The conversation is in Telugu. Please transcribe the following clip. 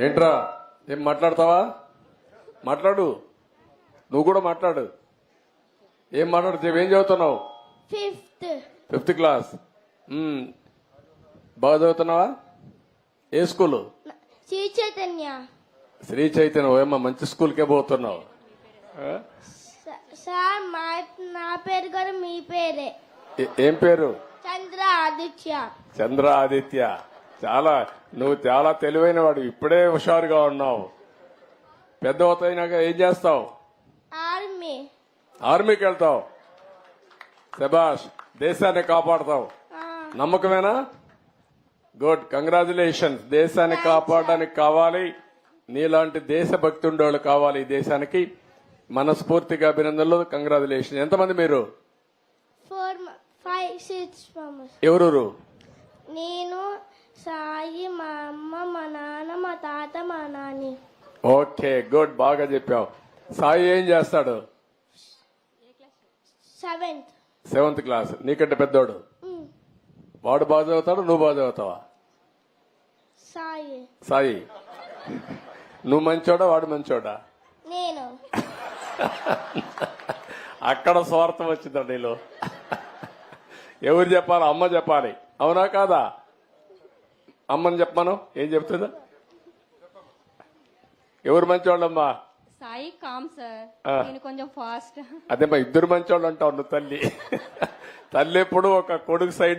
ఏంట్రా? ఏం మాట్లాడతావా? మాట్లాడు. నువ్వు కూడా మాట్లాడు. ఏం మాట్లాడుతావు ఏం చదువుతున్నావు? Fifth fifth class. బాగా చదువుతున్నావా? ఏ స్కూలు? శ్రీ చైతన్య. శ్రీ చైతన్య. ఏమో మంచి స్కూల్కే పోతున్నావు. సార్ మా నా పేరు కూడా మీ పేరే. ఏం పేరు? చంద్ర ఆదిత్య. చంద్ర ఆదిత్య. చాలా నువ్వు చాలా తెలివైన వాడు ఇప్పుడే హుషారుగా ఉన్నావు. పెద్ద అవుతాయినాక ఏం చేస్తావు? ఆర్మీ ఆర్మీకి వెళ్తావు. శబాష్ దేశాన్ని కాపాడతావు. నమ్మకమేనా? గుడ్. కంగ్రాచులేషన్స్. దేశాన్ని కాపాడడానికి కావాలి. నీలాంటి దేశభక్తి ఉండేవాళ్ళు కావాలి ఈ దేశానికి. మనస్ఫూర్తిగా అభినందనలు. కంగ్రాచులేషన్ ఎంతమంది మీరు? ఎవరూరు? నేను సాయి మా అమ్మ మా నాన్న మా తాత మా నాని. ఓకే గుడ్ బాగా చెప్పావు. సాయి ఏం చేస్తాడు? సెవెంత్. Seventh class. నీకంటే పెద్దోడు. వాడు బాగా చదువుతాడు? నువ్వు బాగా చదువుతావా? సాయి. సాయి. నువ్వు మంచోడా? వాడు మంచోడా? నేను. అక్కడ స్వార్థం వచ్చిందా నీలో. ఎవరు చెప్పాలి? అమ్మ చెప్పాలి. అవునా కాదా? అమ్మని చెప్పాను ఏం చెప్తుందా? ఎవరు మంచోళ్ళమ్మా? సాయి కామ్ సార్. నేను కొంచెం ఫాస్ట్ అదే మా ఇద్దరు మంచోళ్ళు అంటావు నువ్వు తల్లి. తల్లి ఎప్పుడు ఒక కొడుకు సైడ్